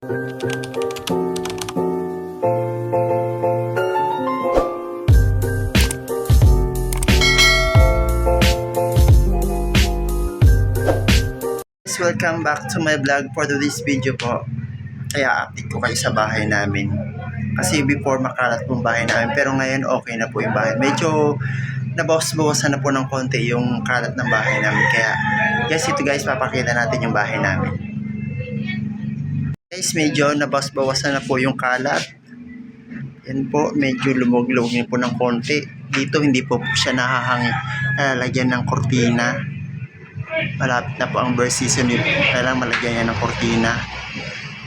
Welcome back to my vlog for this video po. Kaya update ko kayo sa bahay namin. Kasi before makalat po yung bahay namin. Pero ngayon okay na po yung bahay. Medyo nabawas-bawasan na po ng konti yung kalat ng bahay namin. Kaya guys, ito guys, papakita natin yung bahay namin. Guys, medyo nabawas-bawasan na po yung kalat. Yan po, medyo lumog-lumog na po ng konti. Dito hindi po, po siya nahahangin. Lalagyan ng kortina malapit na po ang birth season nito. Kailangan malagyan niya ng kortina.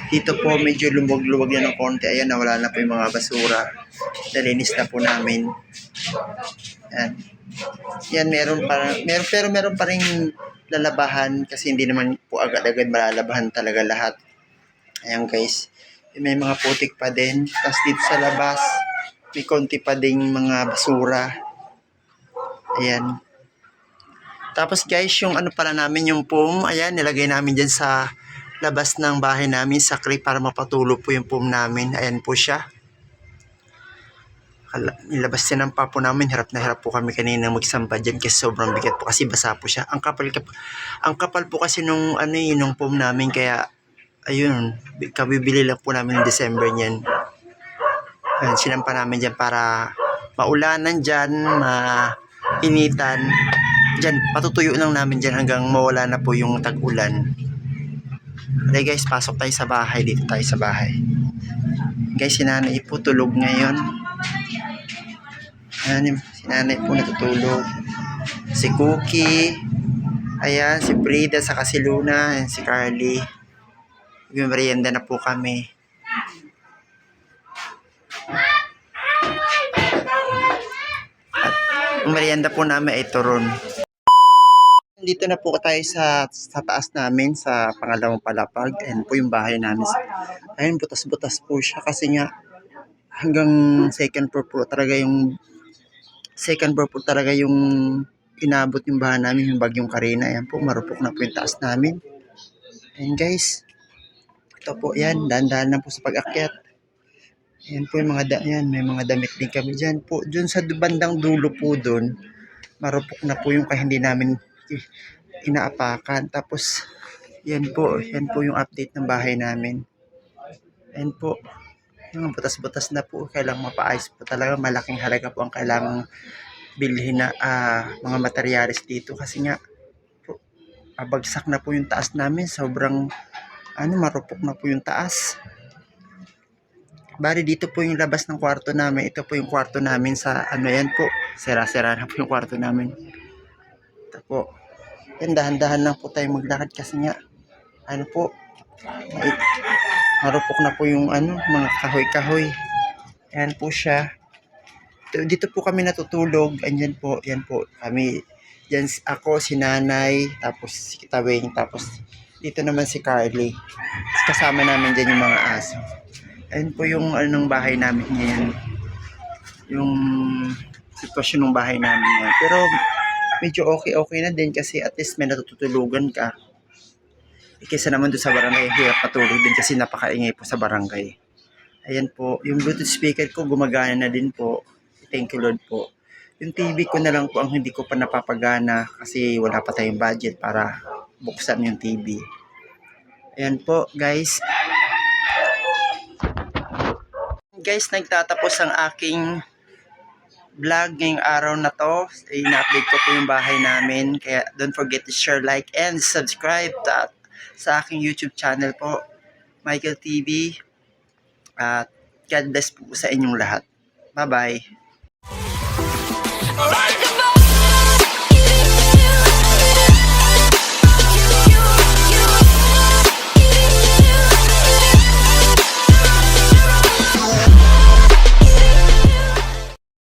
Dito po medyo lumog-lumog yan ng konti. Ayan, nawala na po yung mga basura. Nalinis na po namin. Yan. Yan, meron pa, meron, pero meron pa rin lalabahan kasi hindi naman po agad-agad malalabahan talaga lahat. Ayan guys. May mga putik pa din. Tapos dito sa labas, may konti pa ding mga basura. Ayan. Tapos guys, yung ano pala namin, yung foam, ayan, nilagay namin dyan sa labas ng bahay namin, sa crib, para mapatulo po yung foam namin. Ayan po siya. Nilabas din ng papo namin, hirap na hirap po kami kanina magsamba dyan kasi sobrang bigat po kasi basa po siya. Ang kapal, kap- ang kapal po kasi nung ano yun, nung foam namin, kaya ayun, bi- kabibili lang po namin ng December niyan. Ayan, sinampa namin dyan para maulanan dyan, mainitan. Diyan, patutuyo lang namin dyan hanggang mawala na po yung tag-ulan. Okay guys, pasok tayo sa bahay. Dito tayo sa bahay. Guys, si nanay po tulog ngayon. Ayan, si nanay po natutulog. Si Cookie. Ayan, si Frida, sa si Luna. Ayan, si Carly. Yung merienda na po kami. Ang merienda po namin ay turon. Dito na po tayo sa, sa taas namin sa pangalawang palapag. Ayan po yung bahay namin. Ayun, butas-butas po siya kasi nga hanggang second floor po talaga yung second floor po talaga yung inabot yung bahay namin, yung bagyong Karina. Ayan po, marupok na po yung taas namin. Ayan guys. Ito po, yan. Dahan-dahan na po sa pag-akyat. Ayan po yung mga da yan, may mga damit din kami diyan po. Diyan sa bandang dulo po doon, marupok na po yung kaya hindi namin inaapakan. Tapos yan po, yan po yung update ng bahay namin. Ayan po. Yung butas-butas na po, kailangang mapaayos po talaga. Malaking halaga po ang kailangang bilhin na ah, mga materyales dito kasi nga po, abagsak na po yung taas namin. Sobrang ano, marupok na po yung taas. Bali, dito po yung labas ng kwarto namin. Ito po yung kwarto namin sa ano yan po. Sera-sera na po yung kwarto namin. Ito po. Yan, dahan-dahan lang po tayo maglakad kasi nga, ano po, marupok na po yung ano, mga kahoy-kahoy. Yan po siya. Ito- Dito po kami natutulog. Andyan po, yan po. Kami, yan ako, si nanay, tapos si Kitawing, tapos dito naman si Carly. Kasama namin dyan yung mga aso. Ayun po yung anong bahay namin ngayon. Yung sitwasyon ng bahay namin ngayon. Pero medyo okay-okay na din kasi at least may natutulugan ka. Kaysa naman doon sa barangay, hirap patulog din kasi napakaingay po sa barangay. Ayan po, yung Bluetooth speaker ko gumagana na din po. Thank you Lord po. Yung TV ko na lang po ang hindi ko pa napapagana kasi wala pa tayong budget para buksan yung TV. Ayan po guys, guys, nagtatapos ang aking vlog ngayong araw na to. I-update ko po yung bahay namin. Kaya don't forget to share, like, and subscribe ta sa aking YouTube channel po, Michael TV. At God bless po sa inyong lahat. Bye-bye. Alright.